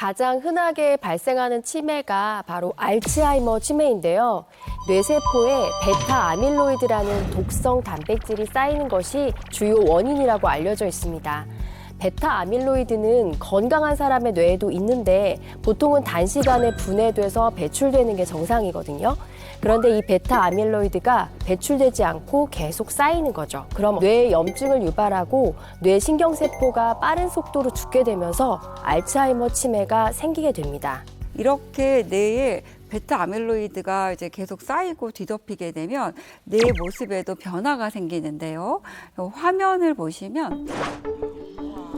가장 흔하게 발생하는 치매가 바로 알츠하이머 치매인데요. 뇌세포에 베타 아밀로이드라는 독성 단백질이 쌓이는 것이 주요 원인이라고 알려져 있습니다. 베타 아밀로이드는 건강한 사람의 뇌에도 있는데 보통은 단시간에 분해돼서 배출되는 게 정상이거든요. 그런데 이 베타 아밀로이드가 배출되지 않고 계속 쌓이는 거죠. 그럼 뇌에 염증을 유발하고 뇌 신경세포가 빠른 속도로 죽게 되면서 알츠하이머 치매가 생기게 됩니다. 이렇게 뇌에 베타 아밀로이드가 이제 계속 쌓이고 뒤덮이게 되면 뇌 모습에도 변화가 생기는데요. 요 화면을 보시면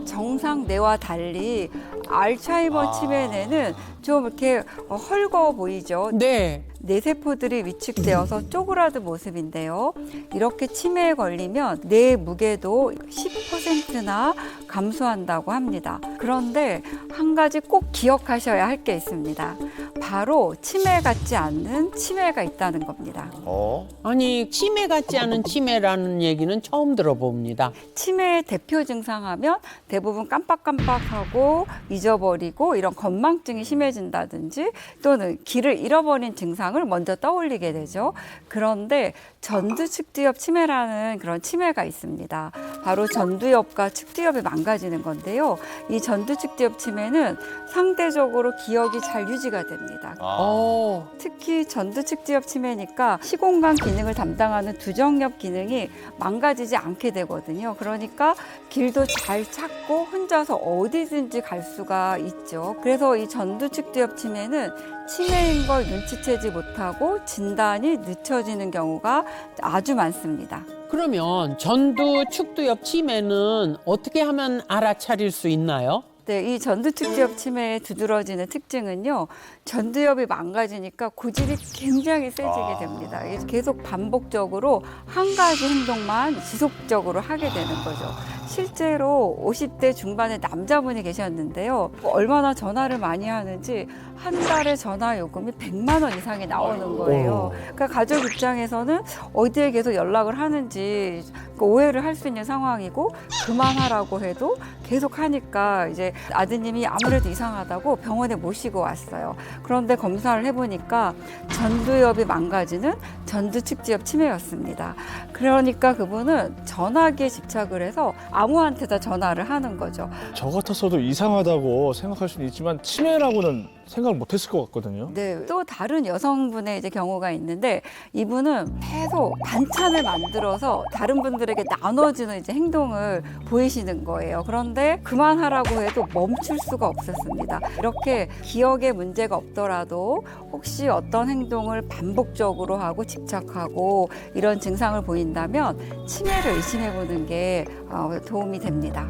정상 뇌와 달리 알츠하이머 치매뇌는 좀 이렇게 어, 헐거워 보이죠. 네. 뇌세포들이 위축되어서 쪼그라든 모습인데요. 이렇게 치매에 걸리면 뇌 무게도 10%나 감소한다고 합니다. 그런데 한 가지 꼭 기억하셔야 할 게 있습니다. 바로 치매 같지 않는 치매가 있다는 겁니다. 어? 아니 치매 같지 않은 치매라는 얘기는 처음 들어봅니다. 치매의 대표 증상 하면 대부분 깜빡깜빡하고 잊어버리고 이런 건망증이 심해진다든지 또는 길을 잃어버린 증상을 먼저 떠올리게 되죠. 그런데 전두측두엽 치매라는 그런 치매가 있습니다. 바로 전두엽과 측두엽이 망가지는 건데요. 이 전두측두엽 치매는 상대적으로 기억이 잘 유지가 됩니다. 어. 특히 전두측두엽 치매니까 시공간 기능을 담당하는 두정엽 기능이 망가지지 않게 되거든요. 그러니까 길도 잘 찾고 혼자서 어디든지 갈 수가 있죠. 그래서 이 전두측두엽 치매는 치매인 걸 눈치채지 못하고 진단이 늦춰지는 경우가 아주 많습니다. 그러면 전두 축두엽 치매는 어떻게 하면 알아차릴 수 있나요? 네, 이 전두측두엽 치매의 두드러지는 특징은요. 전두엽이 망가지니까 고집이 굉장히 세지게 됩니다. 이게 계속 반복적으로 한 가지 행동만 지속적으로 하게 되는 거죠. 실제로 50대 중반의 남자분이 계셨는데요. 얼마나 전화를 많이 하는지 한 달에 전화 요금이 100만 원 이상이 나오는 거예요. 그러니까 가족 입장에서는 어디에 계속 연락을 하는지 그 오해를 할 수 있는 상황이고 그만하라고 해도 계속 하니까 이제 아드님이 아무래도 이상하다고 병원에 모시고 왔어요. 그런데 검사를 해보니까 전두엽이 망가지는 전두측두엽 치매였습니다. 그러니까 그분은 전화기에 집착을 해서 아무한테나 전화를 하는 거죠. 저 같았어도 이상하다고 생각할 수는 있지만 치매라고는 생각을 못했을 것 같거든요. 네, 또 다른 여성분의 이제 경우가 있는데 이분은 계속 반찬을 만들어서 다른 분들에게 나눠주는 이제 행동을 보이시는 거예요. 그런데 그만하라고 해도 멈출 수가 없었습니다. 이렇게 기억에 문제가 없더라도 혹시 어떤 행동을 반복적으로 하고 집착하고 이런 증상을 보인다면 치매를 의심해 보는 게 어, 도움이 됩니다.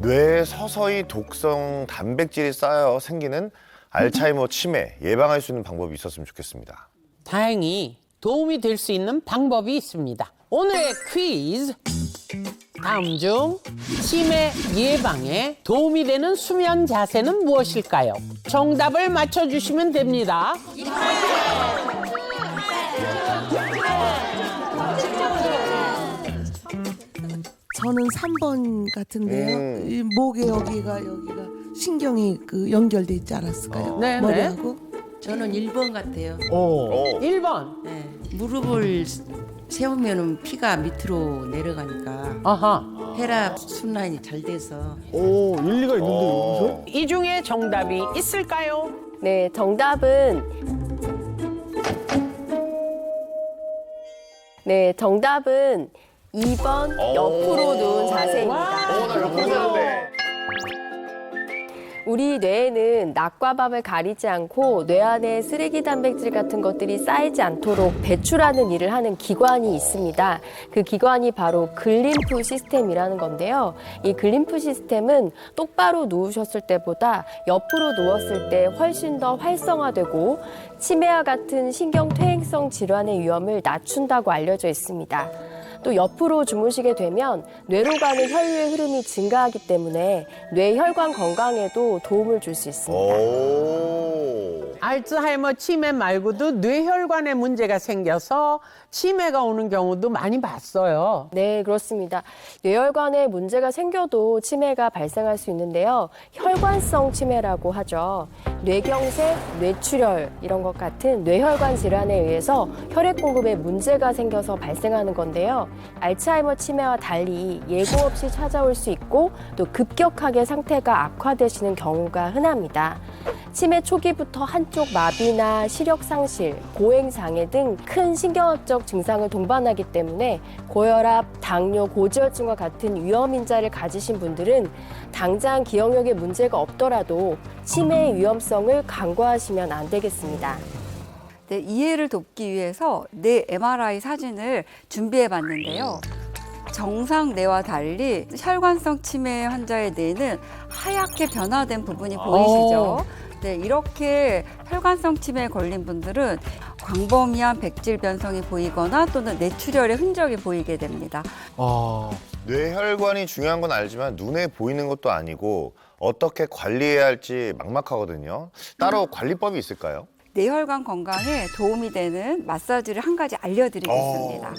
뇌에 서서히 독성 단백질이 쌓여 생기는 알츠하이머 치매 예방할 수 있는 방법이 있었으면 좋겠습니다. 다행히 도움이 될 수 있는 방법이 있습니다. 오늘의 퀴즈. 다음 중 치매 예방에 도움이 되는 수면 자세는 무엇일까요? 정답을 맞춰주시면 됩니다. 저는 3번 같은데요. 음. 이 목에 여기가 여기가 신경이 그 연결돼 있지 않았을까요? 네, 네. 머리하고 저는 1번 같아요. 어. 어, 1번. 네. 무릎을 세우면 피가 밑으로 내려가니까 아하. 혈압 순환이 잘 돼서 오, 일리가 있는데 여기서? 어. 이 중에 정답이 있을까요? 네, 정답은 네, 정답은 2번 옆으로 누운 자세입니다. 어, 나 옆으로 자는데. 우리 뇌에는 낮과 밤을 가리지 않고 뇌 안에 쓰레기 단백질 같은 것들이 쌓이지 않도록 배출하는 일을 하는 기관이 있습니다. 그 기관이 바로 글림프 시스템이라는 건데요. 이 글림프 시스템은 똑바로 누우셨을 때보다 옆으로 누웠을 때 훨씬 더 활성화되고 치매와 같은 신경 퇴행성 질환의 위험을 낮춘다고 알려져 있습니다. 또 옆으로 주무시게 되면 뇌로 가는 혈류의 흐름이 증가하기 때문에 뇌혈관 건강에도 도움을 줄 수 있습니다. 오. 알츠하이머 치매 말고도 뇌혈관에 문제가 생겨서 치매가 오는 경우도 많이 봤어요. 네, 그렇습니다. 뇌혈관에 문제가 생겨도 치매가 발생할 수 있는데요. 혈관성 치매라고 하죠. 뇌경색, 뇌출혈 이런 것 같은 뇌혈관 질환에 의해서 혈액 공급에 문제가 생겨서 발생하는 건데요. 알츠하이머 치매와 달리 예고 없이 찾아올 수 있고 또 급격하게 상태가 악화되시는 경우가 흔합니다. 치매 초기부터 한쪽 마비나 시력 상실, 고행 장애 등 큰 신경학적 증상을 동반하기 때문에 고혈압, 당뇨, 고지혈증과 같은 위험 인자를 가지신 분들은 당장 기억력에 문제가 없더라도 치매의 위험성을 간과하시면 안 되겠습니다. 네, 이해를 돕기 위해서 뇌 MRI 사진을 준비해 봤는데요. 정상 뇌와 달리 혈관성 치매 환자의 뇌는 하얗게 변화된 부분이 보이시죠? 네, 이렇게 혈관성 치매에 걸린 분들은 광범위한 백질 변성이 보이거나 또는 뇌출혈의 흔적이 보이게 됩니다. 아, 뇌혈관이 중요한 건 알지만 눈에 보이는 것도 아니고 어떻게 관리해야 할지 막막하거든요. 따로 관리법이 있을까요? 뇌혈관 건강에 도움이 되는 마사지를 한 가지 알려드리겠습니다. 어.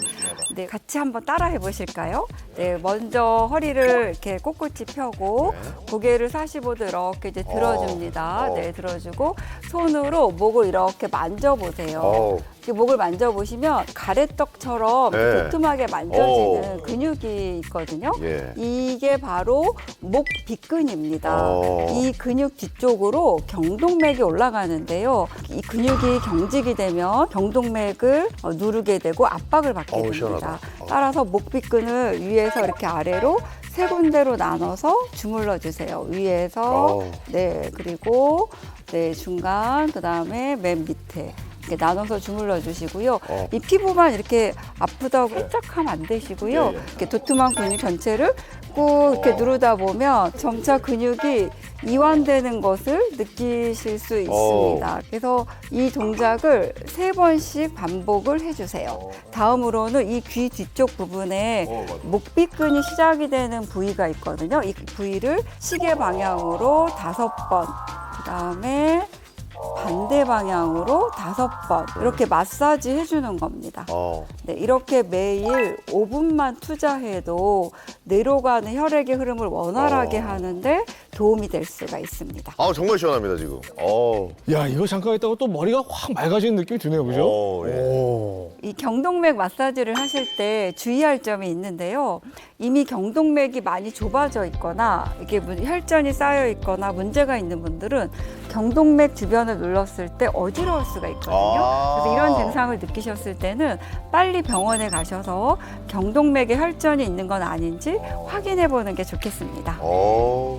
네, 같이 한번 따라 해보실까요? 네, 먼저 허리를 이렇게 꼿꼿이 펴고 고개를 45도 이렇게 이제 들어줍니다. 어. 네, 들어주고 손으로 목을 이렇게 만져보세요. 어우. 목을 만져보시면 가래떡처럼 네. 도톰하게 만져지는 어. 근육이 있거든요. 예. 이게 바로 목 빗근입니다. 어. 이 근육 뒤쪽으로 경동맥이 올라가는데요. 이 근육이 경직이 되면 경동맥을 어, 누르게 되고 압박을 받게 어우, 됩니다. 시원하다. 어. 따라서 목 빗근을 위에서 이렇게 아래로 세 군데로 나눠서 주물러 주세요. 위에서 어. 네 그리고 네 중간 그 다음에 맨 밑에 이렇게 나눠서 주물러 주시고요. 어. 이 피부만 이렇게 아프다고 홀짝하면 안 되시고요. 예, 예. 이렇게 도톰한 근육 전체를 꾹 이렇게 누르다 보면 점차 근육이 이완되는 것을 느끼실 수 있습니다. 그래서 이 동작을 세 번씩 반복을 해주세요. 다음으로는 이 귀 뒤쪽 부분에 어. 목비근이 시작이 되는 부위가 있거든요. 이 부위를 시계 방향으로 다섯 번, 그 다음에 반대 방향으로 다섯 번 이렇게 마사지 해주는 겁니다. 어. 네, 이렇게 매일 5분만 투자해도 뇌로 가는 혈액의 흐름을 원활하게 어. 하는데 도움이 될 수가 있습니다. 아 정말 시원합니다 지금. 어. 야 이거 잠깐 했다가 또 머리가 확 맑아지는 느낌이 드네요, 그죠? 어, 예. 오. 이 경동맥 마사지를 하실 때 주의할 점이 있는데요. 이미 경동맥이 많이 좁아져 있거나 이게 문- 혈전이 쌓여 있거나 문제가 있는 분들은 경동맥 주변을 눌렀을 때 어지러울 수가 있거든요. 아. 그래서 이런 증상을 느끼셨을 때는 빨리 병원에 가셔서 경동맥에 혈전이 있는 건 아닌지 확인해 보는 게 좋겠습니다. 어.